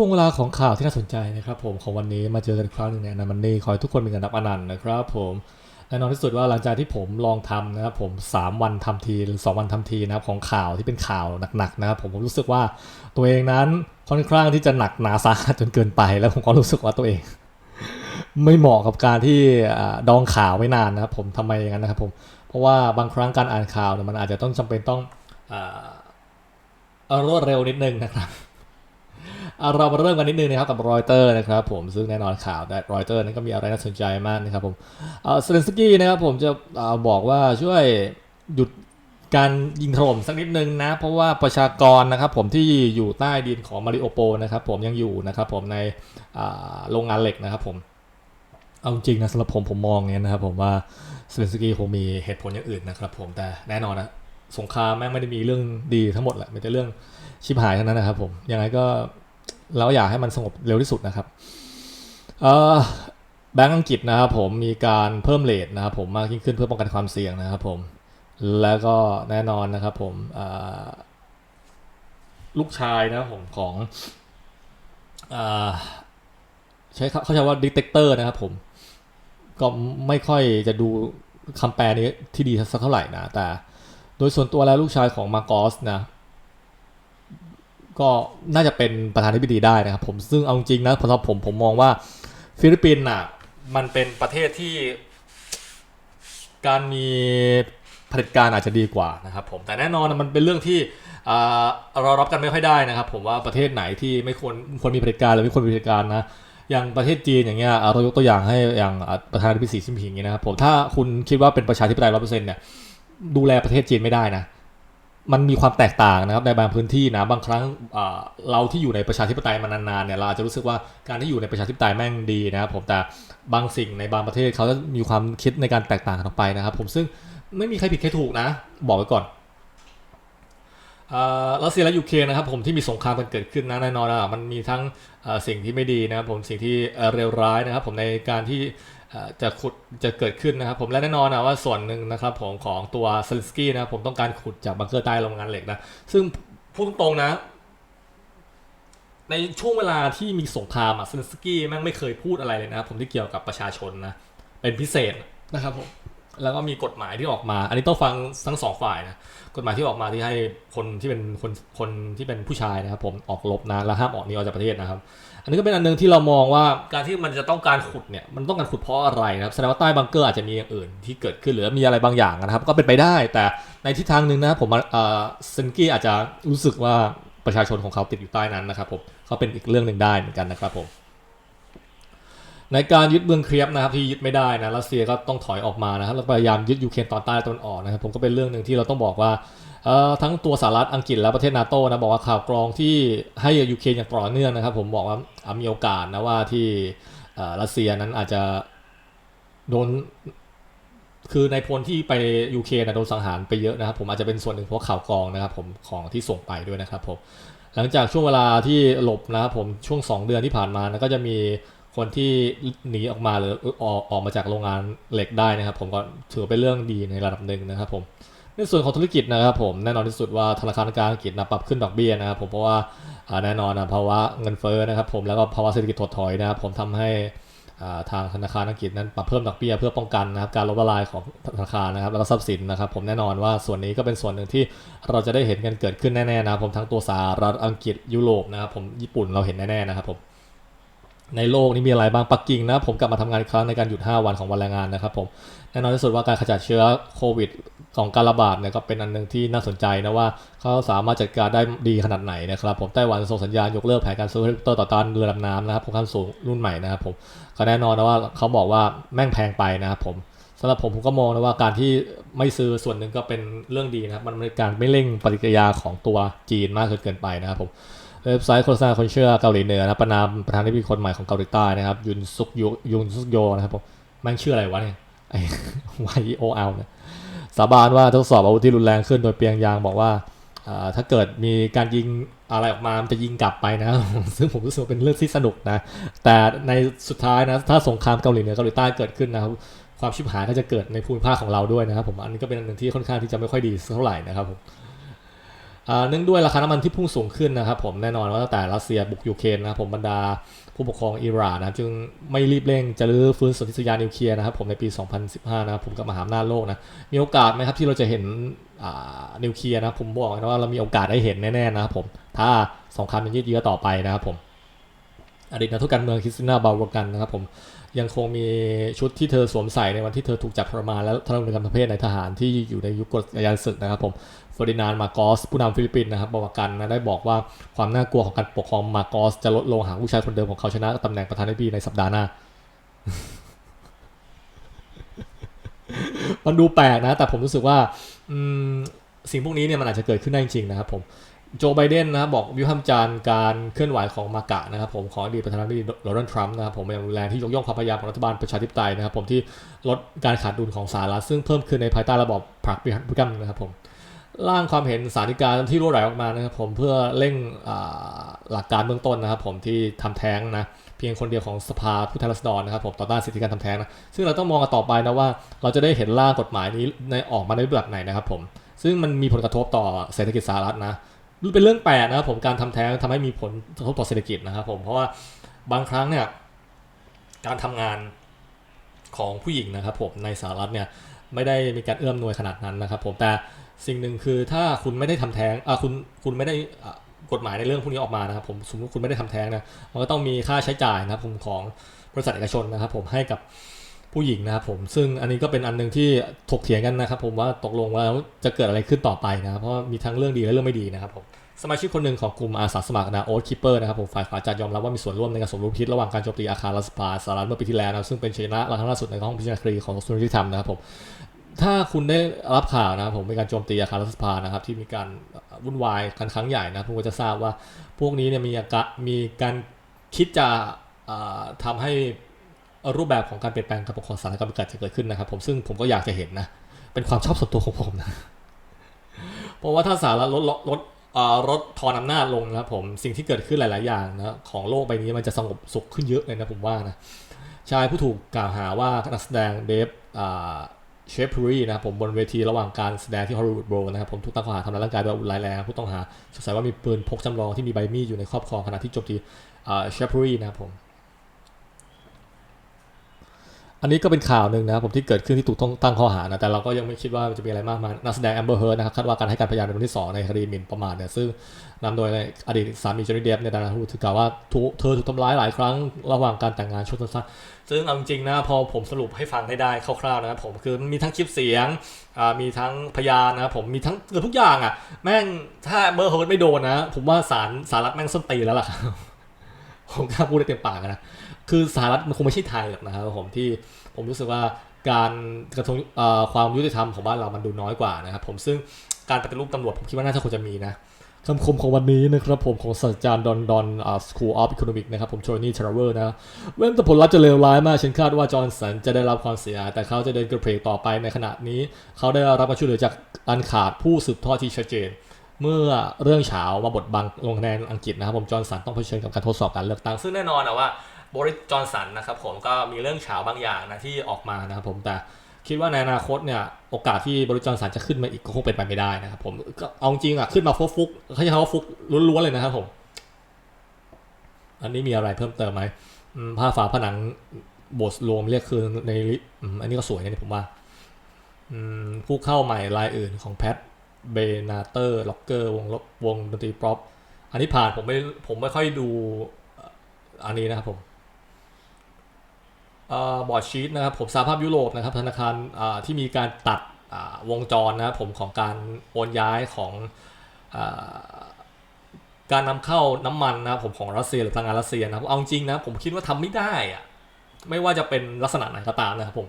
ช่วงเวลาของข่าวที่น่าสนใจนะครับผมของวันนี้มาเจอกันอีกครั้งหนึ่งในนันมันนี่ขอให้ทุกคนมีกันนับอนันต์นะครับผมแน่นอนที่สุดว่าหลังจากที่ผมลองทำนะครับผม 3 วันทำทีหรือ2วันทำทีนะครับของข่าวที่เป็นข่าวหนักๆนะครับผมผมรู้สึกว่าตัวเองนั้นค่อนข้างที่จะหนักหนาสาหัสจนเกินไป แล้วผมก็รู้สึกว่าตัวเอง ไม่เหมาะกับการที่ดองข่าวไว้นานนะครับผมทำไมอย่างนั้นนะครับผมเพราะว่าบางครั้งการอ่านข่าวเนี่ยมันอาจจะต้องจำเป็นต้องอรวดเร็วนิดนึงนะครับ เรามาเริ่มกันนิดนึงนะครับกับรอยเตอร์นะครับผมซึ่งแน่นอนข่าวแต่รอยเตอร์นั้นก็มีอะไรน่าสนใจมากนะครับผมเซเลนสกี้นะครับผมจะอบอกว่าช่วยหยุดการยิงถล่มสักนิดนึงนะ เพราะว่าประชากรนะครับผมที่อยู่ใต้ดินของมาริโอโปนะครับผมยังอยู่นะครับผมในโรงงานเหล็กนะครับผมเอาจริงนะสำหรับผมผมมองเนี้ยนะครับผมว่าเซเลนสกี้คงมีเหตุผลอย่างอื่นนะครับผมแต่แน่นอนนะสงครามแม่งไม่ได้มีเรื่องดีทั้งหมดแหละมีแต่เรื่องชิบหายเทั้งนั้นนะครับผมยังไงก็ แล้วอยากให้มันสงบเร็วที่สุดนะครับอ่อแบงก์อังกฤษนะครับผมมีการเพิ่มเลทนะครับผมมากยิ่งขึ้นเพื่อป้องกันความเสี่ยงนะครับผมแล้วก็แน่นอนนะครับผมอ่อลูกชายนะครับผมของอ่อใช้เขาเขาใช้ว่าดีเทคเตอร์นะครับผมก็ไม่ค่อยจะดูคำแปลนี้ที่ดีสักเท่าไหร่นะ แต่โดยส่วนตัวแล้วลูกชายของมาร์กอสนะ ก็น่าจะเป็นประธานาธิบดีได้นะครับผมซึ่งเอาจริงนะสำหรับผมผมมองว่าฟิลิปปินส์อะมันเป็นประเทศที่ การมีเผด็จการอาจจะดีกว่านะครับผมแต่แน่นอนมันเป็นเรื่องที่เรารับกันไม่ค่อยได้นะครับ ผมว่าประเทศไหนที่ไม่ควรควรมีเผด็จการหรือไม่ควรมีเผด็จการนะอย่างประเทศจีนอย่างเงี้ยเรายกตัวอย่างให้อย่างประธานาธิบดีสีจิ้นผิงอย่างเงี้ยนะครับผมถ้าคุณคิดว่าเป็นประชาธิปไตยร้อยเปอร์เซ็นต์เนี่ยดูแลประเทศจีนไม่ได้นะ มันมีความแตกต่างนะครับในบางพื้นที่นะบางครั้งเราที่อยู่ในประชาธิปไตยมานานๆเนี่ยเราอาจจะรู้สึกว่าการที่อยู่ในประชาธิปไตยแม่งดีนะครับผมแต่บางสิ่งในบางประเทศเขาจะมีความคิดในการแตกต่างกันออกไปนะครับ ผมซึ่งไม่มีใครผิดใครถูกนะ บอกไว้ก่อนอ่ารัสเซียและยูเครนนะครับผมที่มีสงครามกันเกิดขึ้นนะแน่นอนอะมันมีทั้งสิ่งที่ไม่ดีนะครับผมสิ่งที่เอ่อเลวร้ายนะครับผมในการที่ จะขุดจะเกิดขึ้นนะครับผมและแน่นอนนะว่าส่วนหนึ่งนะครับผมของตัวเซนสกี้นะผมต้องการขุดจากบังเกอร์ใต้โรงงานเหล็กนะซึ่งพูดตรงๆนะ ในช่วงเวลาที่มีสงครามอะเซนสกี้แม่งไม่เคยพูดอะไรเลยนะผมที่เกี่ยวกับประชาชนนะเป็นพิเศษนะครับผม แล้วก็มีกฎหมายที่ออกมา อันนี้ต้องฟังทั้งสองฝ่ายนะกฎหมายที่ออกมาที่ให้คนที่เป็นคนคนที่เป็นผู้ชายนะครับ ผมออกรบนะและห้ามออกนีออกจากประเทศนะครับ อันนี้ก็เป็นอันหนึงที่เรามองว่าการที่มันจะต้องการขุดเนี่ยมันต้องการขุดเพราะอะไรนะครับแสดงว่าใต้บังเกอร์อาจจะมีอย่างอื่นที่เกิดขึ้นหรือมีอะไรบางอย่างนะครับ ก็เป็นไปได้ แต่ในทิศทางหนึ่งนะครับผมเออเซนกี้อาจจะรู้สึกว่าประชาชนของเขาติดอยู่ใต้นั้นนะครับผมเขาเป็นอีกเรื่องหนึ่งได้เหมือนกันนะครับผม ในการยึดเมืองเครียบนะครับที่ยึดไม่ได้นะรัสเซียก็ต้องถอยออกมานะครับแล้วพยายามยึดยูเครนตอนใต้ตอนออกนะครับผมก็เป็นเรื่องหนึ่งที่เราต้องบอกว่าทั้งตัวสหรัฐอังกฤษและประเทศนาโต้นะบอกว่าข่าวกรองที่ให้ยูเครนอย่างต่อเนื่องนะครับ ผมบอกว่ามีโอกาสนะว่าที่รัสเซียนั้นอาจจะโดนคือในพลที่ไปยูเครนนะโดนสังหารไปเยอะนะครับ ผมอาจจะเป็นส่วนหนึ่งเพราะข่าวกรองนะครับ ผมของที่ส่งไปด้วยนะครับผมหลังจากช่วงเวลาที่หลบนะครับผมช่วง 2 เดือนที่ผ่านมานะก็จะมี คนที่หนีออกมาหรือออกออกมาจากโรงงานเหล็กได้นะครับ ผมก็ถือเป็นเรื่องดีในระดับหนึ่งนะครับผมในส่วนของธุรกิจนะครับผมแน่นอนที่สุดว่าธนาคารกลางอังกฤษนะปรับขึ้นดอกเบี้ยนะครับผมเพราะว่าแน่นอนนะภาวะเงินเฟ้อนะครับผมแล้วก็ภาวะเศรษฐกิจถดถอยนะครับผมทำให้ทางธนาคารอังกฤษนั้นปรับเพิ่มดอกเบี้ยเพื่อป้องกันนะครับการล้มละลายของธนาคารนะครับแล้วก็ทรัพย์สินนะครับผมแน่นอนว่าส่วนนี้ก็เป็นส่วนหนึ่งที่เราจะได้เห็นกันเกิดขึ้นแน่ๆนะครับผมทั้งตัวสหรัฐอังกฤษยุโรปนะครับผมญี่ปุ่นเราเห็นแน่ๆนะครับผม ในโลกนี้มีอะไรบ้างปักกิ่งนะ ผมกลับมาทำงานอีกครั้งในการหยุด 5 วันของวันแรงงานนะครับผมแน่นอนที่สุดว่าการขจัดเชื้อโควิดของการระบาดเนี่ยก็เป็นอันหนึ่งที่น่าสนใจนะว่าเขาสามารถจัดการได้ดีขนาดไหนนะครับผมไต้หวันส่งสัญญาณยกเลิกแผนการซื้อเฮลิคอปเตอร์ต่อต้านเรือดำน้ำนะครับผมขั้นสูงรุ่นใหม่นะครับผมก็แน่นอนนะว่าเขาบอกว่าแม่งแพงไปนะครับผมสำหรับผมผมก็มองนะว่าการที่ไม่ซื้อส่วนหนึ่งก็เป็นเรื่องดีนะครับมันเป็นการไม่เร่งปฏิกิริยาของตัวจีนมากเกินไปนะครับผม เว็บไซต์โฆษณาคนเชื่อเกาหลีเหนือนะประนามประธานาธิบดีคนใหม่ของเกาหลีใต้นะครับ ยุนซุกโยยุนซุกโยนะครับผมม่งชื่ออะไรวะเนี่ยไอ้ Y O L เนี่ยสาบานว่าทดสอบอาวุธที่รุนแรงขึ้นโดยเปียงยางบอกว่าถ้าเกิดมีการยิงอะไรออกมามันจะยิงกลับไปนะ ซึ่งผมรู้สึกว่าเป็นเรื่องที่สนุกนะ แต่ในสุดท้ายนะ ถ้าสงครามเกาหลีเหนือเกาหลีใต้เกิดขึ้นนะครับ ความชิบหายก็จะเกิดในภูมิภาคของเราด้วยนะครับผม อันนี้ก็เป็นอันหนึ่งที่ค่อนข้างที่จะไม่ค่อยดีเท่าไหร่นะครับผม เนื่องด้วยราคาน้ำมันที่พุ่งสูงขึ้นนะครับผมแน่นอนว่าตั้งแต่รัสเซียบุกยูเครนนะครับผมบรรดาผู้ปกครองอิหร่านนะจึงไม่รีบเร่งจะรื้อฟื้นสนธิสัญญานิวเคลียร์นะครับผมในปี 2015 นะครับผมกับมหาอำนาจโลกนะมีโอกาสไหมครับที่เราจะเห็นนิวเคลียร์นะผมบอกนะว่าเรามีโอกาสได้เห็นแน่ๆนะครับผมถ้าสงครามมันยืดเยื้อต่อไปนะครับผมอดีตนักโทษการเมืองคริสติน่าบาวกันนะครับผมยังคงมีชุดที่เธอสวมใส่ในวันที่เธอถูกจับทรมานและทารุณกรรมทางเพศในทหารที่อยู่ในยุคกฎยานศึกนะครับผม ฟอร์ดินานมาโกสผู้นำฟิลิปปินส์นะครับบอกกันนะได้บอกว่าความน่ากลัวของการปกครองมาโกสจะลดลงหากผู้ชายคนเดิมของเขาชนะตำแหน่งประธานาธิบดีในสัปดาห์หน้า มันดูแปลกนะ แต่ผมรู้สึกว่าอืมสิ่งพวกนี้เนี่ยมันอาจจะเกิดขึ้นได้จริงๆนะครับผมโจไบเดนนะครับบอกวิพากษ์จารณ์การเคลื่อนไหวของมากะนะครับผมของอดีตประธานาธิบดีโดนัลด์ทรัมป์นะครับผมอย่างรุนแรงที่ยกย่องความพยายามของรัฐบาลประชาธิปไตยนะครับผมที่ลดการขาดดุลของสหรัฐซึ่งเพิ่มขึ้นในภายใต้ระบอบพรรคริพับลิกันนะครับผม ร่างความเห็นสารนิการที่รั่วไหลออกมานะครับผมเพื่อเร่งหลักการเบื้องต้นนะครับผมที่ทำแท้งนะเพียงคนเดียวของสภาผู้แทนราษฎรนะครับผมต่อต้านสิทธิการทำแท้งนะซึ่งเราต้องมองกันต่อไปนะว่าเราจะได้เห็นร่างกฎหมายนี้ในออกมาในรูปแบบไหนนะครับผมซึ่งมันมีผลกระทบต่อเศรษฐกิจสหรัฐนะเป็นเรื่องแปลกนะครับผมการทำแท้งทำให้มีผลกระทบต่อเศรษฐกิจนะครับผมเพราะว่าบางครั้งเนี่ยการทำงานของผู้หญิงนะครับผมในสหรัฐเนี่ยไม่ได้มีการเอื้อมหน่วยขนาดนั้นนะครับผมแต่ สิ่งหนึ่งคือถ้าคุณไม่ได้ทำแท้งอ่าคุณคุณไม่ได้กฎหมายในเรื่องพวกนี้ออกมานะครับผมสมมติคุณไม่ได้ทำแท้งนะมันก็ต้องมีค่าใช้จ่ายนะครับผมของบริษัทเอกชนนะครับ ผมให้กับผู้หญิงนะครับผมซึ่งอันนี้ก็เป็นอันหนึงที่ถกเถียงกันนะครับผมว่าตกลงว่าจะเกิดอะไรขึ้นต่อไปนะครับเพราะมีทั้งเรื่องดีและเรื่องไม่ดีนะครับผมสมาชิกคนหนึ่งของกลุ่มอาสาสมัครนะโอ๊ตคิปเปอร์นะครับผมฝ่ายขวาจะยอมรับว่ามีส่วนร่วมในการสมรู้คิดระหว่างการโจมตีอาคารรัฐสภาสหรัฐเมื่อปีที่แล้วนะซึ่งเป็นชนะครั้งล่าสุดในห้องพิจารณาคดีของกระทรวงยุติธรรมนะครับผม ถ้าคุณได้รับข่าวนะครับผมมีการโจมตีอาคารรัฐสภานะครับ ที่มีการวุ่นวายกันครั้งใหญ่นะผมก็จะทราบว่าพวกนี้เนี่ยมีการมีการคิดจะอ่าทำให้รูปแบบของการเปลี่ยนแปลงการปกครองสารกรรมการจะเกิดขึ้นนะครับ ผมซึ่งผมก็อยากจะเห็นนะ เป็นความชอบส่วนตัวของผมนะเพราะว่าถ้าสารลดลดลดลดทอนอำนาจลงนะครับผมสิ่งที่เกิดขึ้นหลาย ๆ อย่างนะของโลกใบนี้มันจะสงบสุขขึ้นเยอะเลยนะผมว่านะชายผู้ถูกกล่าวหาว่านักแสดงเดฟ เชฟพูรีนะครับผมบนเวทีระหว่างการแสดงที่ฮอลลีวูดโบว์นะครับผมถูกตั้งข้อหาทำร้ายร่างกายโดยอาวุธร้ายแรงผู้ต้องหาสงสัยว่ามีปืนพกจำลองที่มีใบมีดอยู่ในครอบครองขณะที่โจมตีเชฟพูรีนะครับผม อันนี้ก็เป็นข่าวหนึ่งนะครับผมที่เกิดขึ้นที่ถูกต้องตั้งข้อหานะแต่เราก็ยังไม่คิดว่ามันจะมีอะไรมากมายนักแสดงแอมเบอร์เฮิร์นะครับคาดว่าการให้การพยานเป็นวันที่ 2 ในคดีหมิ่นประมาทเนี่ยซึ่งนำโดยอดีตสามีจอห์นนี่เดฟเนี่ยนะพูดถึงกล่าวว่าเธอถูกทำร้ายหลายครั้งระหว่างการแต่งงานช่วงสั้นๆซึ่งเอาจริงๆนะพอผมสรุปให้ฟังได้ได้คร่าวๆนะครับผมคือมีทั้งคลิปเสียงมีทั้งพยานนะครับผมมีทั้งเกือบทุกอย่างอะแม่งถ้าเบอร์เฮิร์ไม่โดนนะผมว่าสารสารรัฐแม่งส้นตีแล้วล่ะ ผมกล้าพูดได้เต็มปากนะ คือสหรัฐมันคงไม่ใช่ไทยหรอกนะครับผมที่ผมรู้สึกว่าการกระทงความยุติธรรมของบ้านเรามันดูน้อยกว่านะครับผมซึ่งการปฏิรูปตำรวจผมคิดว่าน่าจะควรจะมีนะคำคมของวันนี้นะครับผมของศาสตราจารย์ดอนดอนอ่า School of Economics นะครับผมโทนี่ทราเวอร์นะเว้นแต่ผลลัพธ์จะเลวร้ายมากฉันคาดว่าจอห์นสันจะได้รับความเสียหายแต่เขาจะเดินกระเพกต่อไปในขณะนี้ เขาได้รับการช่วยเหลือจากอันขาดผู้สืบทอดที่ชัดเจน เมื่อเรื่องเฉามาบดบังลงคะแนนอังกฤษนะครับผมจอห์นสันต้องเผชิญกับการทดสอบการเลือกตั้งซึ่งแน่นอนนะว่าบริสจอห์นสันนะครับผมก็มีเรื่องเฉาบางอย่างนะที่ออกมานะครับผมแต่คิดว่าในอนาคตเนี่ยโอกาสที่บริจอนสันจะขึ้นมาอีกก็คงเป็นไปไม่ได้นะครับผมก็เอาจริงอะขึ้นมาฟุกฟุกเขาจะคำว่าฟุกล้วนๆเลยนะครับผม อันนี้มีอะไรเพิ่มเติมไหมผ้าฝาผนังโบสถ์รวมเรียกคือในอันนี้ก็สวยนะเนี่ยผมว่าผู้เข้าใหม่รายอื่นของแพท เบนาเตอร์ล็อกเกอร์วงวงดนตรีป๊อปอันนี้ผ่านผมไม่ผมไม่ค่อยดูอันนี้นะครับผมบอร์ดชีตนะครับผมสหภาพยุโรปนะครับธนาคารที่มีการตัดวงจรนะครับผมของการโอนย้ายของอการนำเข้าน้ำมันนะครับผมของรัสเซียหรือพลังงานรัสเซียนะครับเอาจริงนะผมคิดว่าทำไม่ได้อะไม่ว่าจะเป็นลักษณะไหนก็ตามนะครับผม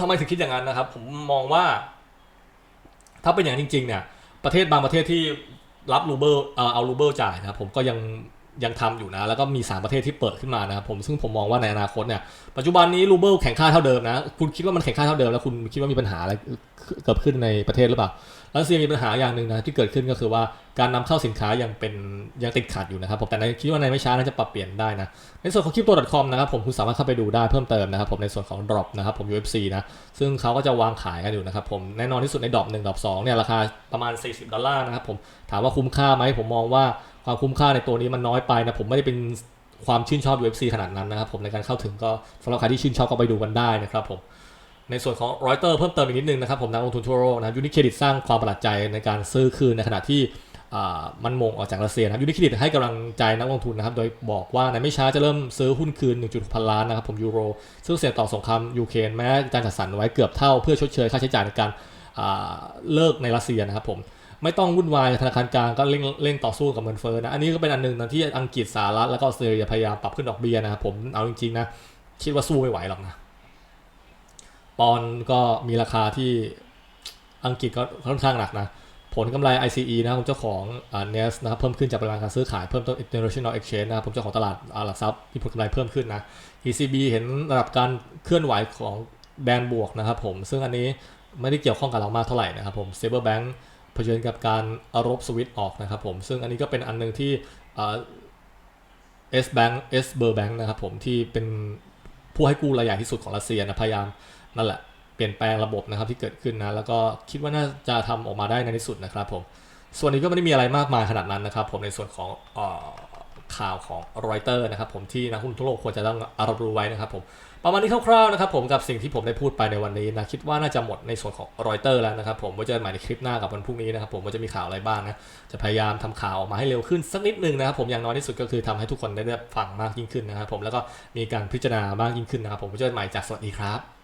ทำไมถึงคิดอย่างนั้นนะครับ ผมมองว่า ถ้าเป็นอย่างจริงๆเนี่ยประเทศบางประเทศที่รับรูเบิลเออเอารูเบิลจ่ายนะผมก็ยังยังทำอยู่นะ แล้วก็มี 3 ประเทศที่เปิดขึ้นมานะผมซึ่งผมมองว่าในอนาคตเนี่ยปัจจุบันนี้รูเบิลแข่งค่าเท่าเดิมนะ คุณคิดว่ามันแข่งค่าเท่าเดิมแล้วคุณคิดว่ามีปัญหาอะไรเกิดขึ้นในประเทศหรือเปล่ารัสเซียมีปัญหาอย่างหนึ่งนะที่เกิดขึ้นก็คือว่า การนำเข้าสินค้ายังเป็นยังติดขัดอยู่นะครับผมแต่ในคิดว่าในไม่ช้าน่าจะปรับเปลี่ยนได้นะในส่วนของ crypto.com นะครับผมคุณสามารถเข้าไปดูได้เพิ่มเติมนะครับผมในส่วนของ drop นะครับผม UFC นะซึ่งเขาก็จะวางขายกันอยู่นะครับผมแน่นอนที่สุดในดรอป1ดรอป2เนี่ยราคาประมาณ 40 ดอลลาร์นะครับผมถามว่าคุ้มค่าไหมผมมองว่าความคุ้มค่าในตัวนี้มันน้อยไปนะผมไม่ได้เป็นความชื่นชอบ UFC ขนาดนั้นนะครับผมในการเข้าถึงก็สำหรับใครที่ชื่นชอบก็ไปดูกันได้นะครับผมในส่วนของรอยเตอร์เพิ่มเติมอีกนิดนึงนะครับผมนักลงทุนทั่วโลกนะยูนิเครดิตสร้างความประหลาดใจในการซื้อคืนในขณะที่ มันมงออกจากรัสเซียนะครับยูนิเครดิตให้กำลังใจนักลงทุนนะครับ โดยบอกว่าในไม่ช้าจะเริ่มซื้อหุ้นคืน 1.6 พันล้านนะครับผมยูโร ซึ่งเสี่ยงต่อสงครามยูเครนแม้การจัดสรรไว้เกือบเท่าเพื่อชดเชยค่าใช้จ่ายในการเลิกในรัสเซียนะครับผมไม่ต้องวุ่นวายธนาคารกลางก็เร่งเร่งต่อสู้กับเงินเฟ้อนะ อันนี้ก็เป็นอันหนึ่งนะที่อังกฤษสหรัฐแล้วก็ออสเตรเลียพยายามปรับขึ้นดอกเบี้ยนะครับผมเอาจริงๆนะคิดว่าสู้ไม่ไหวหรอกนะปอนก็มีราคาที่อังกฤษก็ค่อนข้างหนักนะ ผลกำไร ICE นะครับผมเจ้าของอ่า NES นะครับเพิ่มขึ้นจากปริมาณการซื้อขายเพิ่มต้น International Exchange นะครับผมเจ้าของตลาดหลักทรัพย์มีผลกำไรเพิ่มขึ้นนะ ECB เห็นระดับการเคลื่อนไหวของแดนบวกนะครับผมซึ่งอันนี้ไม่ได้เกี่ยวข้องกับเรามากเท่าไหร่นะครับผม Saber Bank เผชิญกับการอารบสวิตออกนะครับผมซึ่งอันนี้ก็เป็นอันหนึงที่เอ่า S Bank S b e r Bank นะครับผมที่เป็นผู้ให้กู้รายใหญ่ที่สุดของรัสเซียนะพยายามนั่นแหละ ลี่ยนแปลงระบบนะครับที่เกิดขึ้นนะแล้วก็คิดว่าน่าจะทำออกมาได้ในที่สุดนะครับผมส่วนนี้ก็ไม่ได้มีอะไรมากมายขนาดนั้นนะครับ ผมในส่วนของออข่าวของรอยเตอร์นะครับผมที่นักลงทุนทั่วโลกควรจะต้องรับรู้ไว้นะครับผมประมาณนี้คร่าวๆนะครับผมกับสิ่งที่ผมได้พูดไปในวันนี้นะคิดว่าน่าจะหมดในส่วนของรอยเตอร์แล้วนะครับผมไว้เจอกันใหม่ในคลิปหน้ากับวันพรุ่งนี้นะครับผมว่าจะมีข่าวอะไรบ้างนะจะพยายามทำข่าวออกมาให้เร็วขึ้นสักนิดนึงนะครับผมอย่างน้อยที่สุดก็คือทำให้ทุกคนได้ฟังมากยิ่งขึ้นนะครับผมแล้วก็มีการพิจารณามากยิ่งขึ้นนะครับผมไว้เจอกันใหม่จากสวัสดีครับ